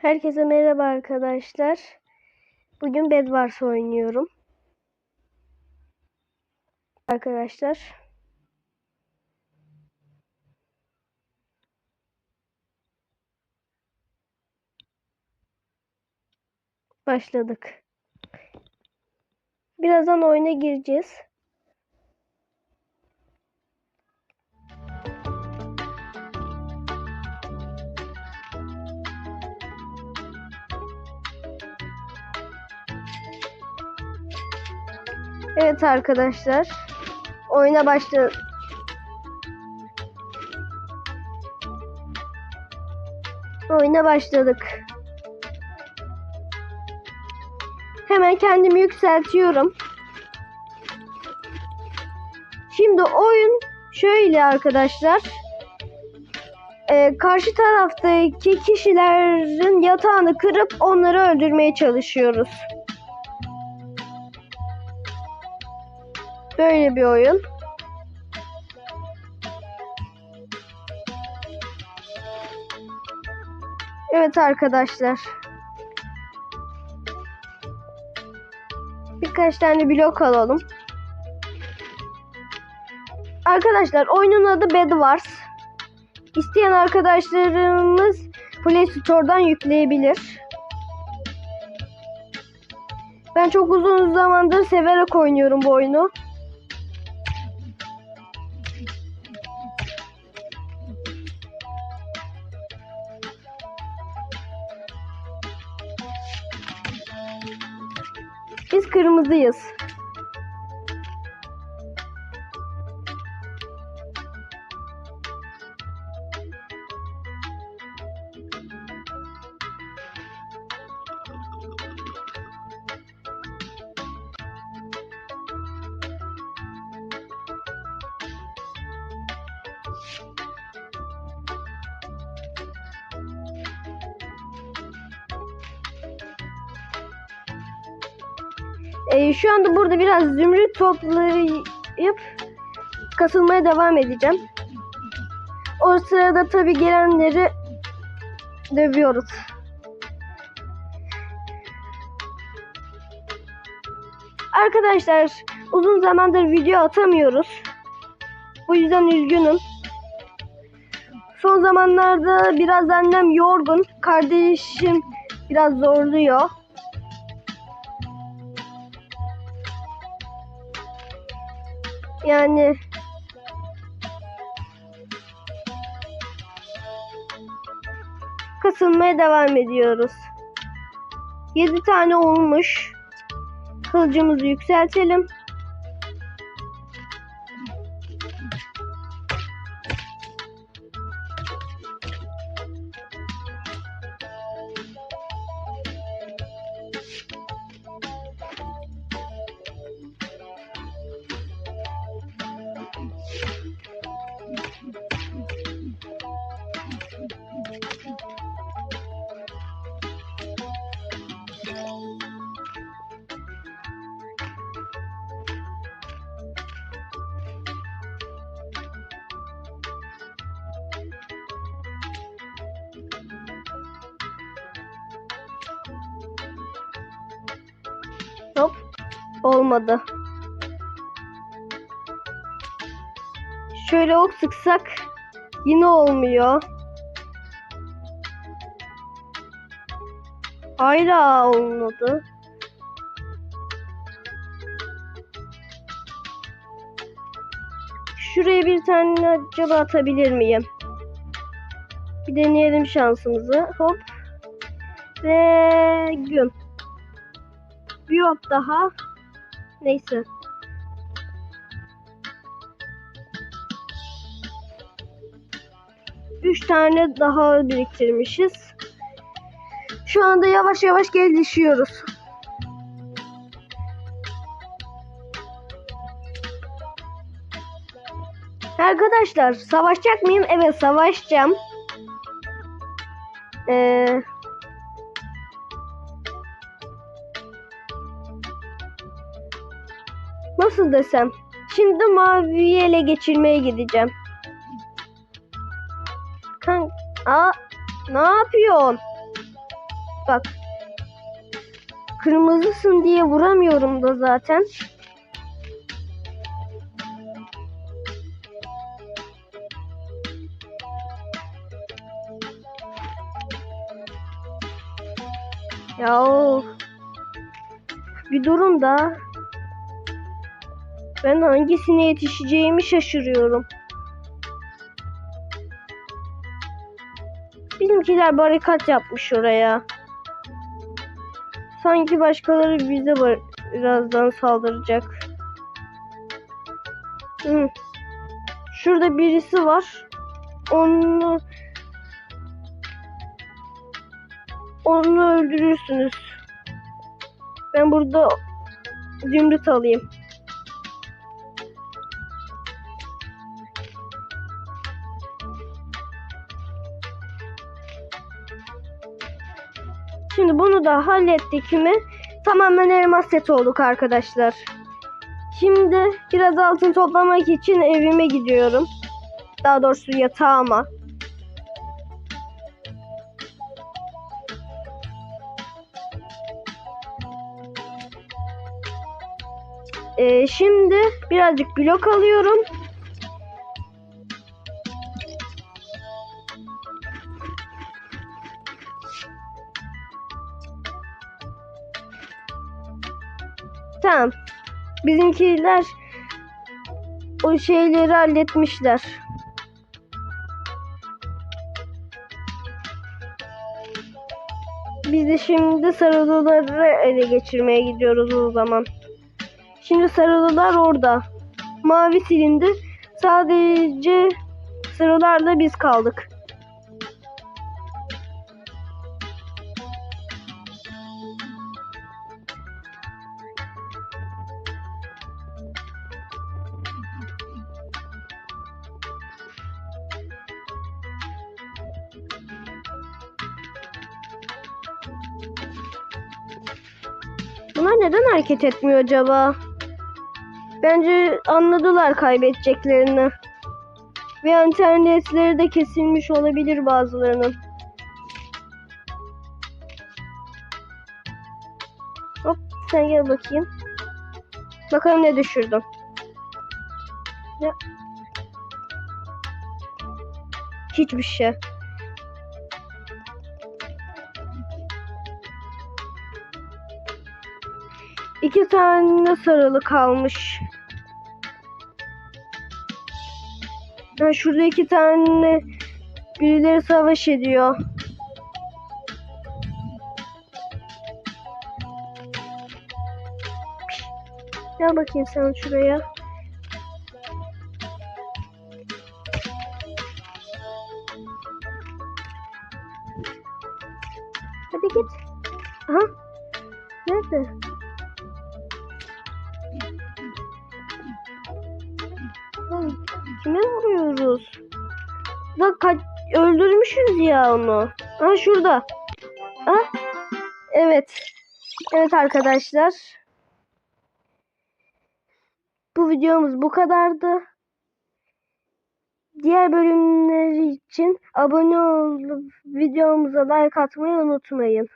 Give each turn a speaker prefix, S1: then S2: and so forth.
S1: Herkese merhaba arkadaşlar. Bugün Bedwars oynuyorum. Arkadaşlar. Başladık. Birazdan oyuna gireceğiz. Evet arkadaşlar. Oyuna başla. Oyuna başladık. Hemen kendimi yükseltiyorum. Şimdi oyun şöyle arkadaşlar. Ee, karşı taraftaki kişilerin yatağını kırıp onları öldürmeye çalışıyoruz. Böyle bir oyun. Evet arkadaşlar. Birkaç tane blok alalım. Arkadaşlar oyunun adı Bed Wars. İsteyen arkadaşlarımız Play Store'dan yükleyebilir. Ben çok uzun zamandır severek oynuyorum bu oyunu. Biz kırmızıyız. Ee, şu anda burada biraz zümrüt toplayıp kasılmaya devam edeceğim. O sırada tabi gelenleri dövüyoruz. Arkadaşlar uzun zamandır video atamıyoruz. Bu yüzden üzgünüm. Son zamanlarda biraz annem yorgun. Kardeşim biraz zorluyor. Yani kasılmaya devam ediyoruz. 7 tane olmuş. Kılıcımızı yükseltelim. Olmadı. Şöyle ok sıksak yine olmuyor. Hayra olmadı. Şuraya bir tane acaba atabilir miyim? Bir deneyelim şansımızı. Hop. Ve güm. Bir hop daha. Neyse. Üç tane daha biriktirmişiz. Şu anda yavaş yavaş gelişiyoruz. Arkadaşlar savaşacak mıyım? Evet savaşacağım. Eee nasıl desem? Şimdi maviyi ele geçirmeye gideceğim. Kan Aa, ne yapıyorsun? Bak. Kırmızısın diye vuramıyorum da zaten. Ya of. Bir durun da. Ben hangisine yetişeceğimi şaşırıyorum. Bizimkiler barikat yapmış oraya. Sanki başkaları bize birazdan saldıracak. Hı. Şurada birisi var. Onu onu öldürürsünüz. Ben burada zümrüt alayım. Da hallettik mi tamamen elmas set olduk arkadaşlar. Şimdi biraz altın toplamak için evime gidiyorum. Daha doğrusu yatağıma. Ee, şimdi birazcık blok alıyorum. Tamam. Bizimkiler o şeyleri halletmişler. Biz de şimdi sarılıları ele geçirmeye gidiyoruz o zaman. Şimdi sarılılar orada. Mavi silindi. Sadece sarılarla biz kaldık. Bunlar neden hareket etmiyor acaba? Bence anladılar kaybedeceklerini. Ve internetleri de kesilmiş olabilir bazılarının. Hop sen gel bakayım. Bakalım ne düşürdüm. Ya. Hiçbir şey. İki tane sarılı kalmış. Ha, şurada iki tane birileri savaş ediyor. Gel bakayım sen şuraya. Hadi git. Aha. Nerede? Kime vuruyoruz? Lan kaç öldürmüşüz ya onu. Ha şurada. Ha? Evet. Evet arkadaşlar. Bu videomuz bu kadardı. Diğer bölümler için abone olup videomuza like atmayı unutmayın.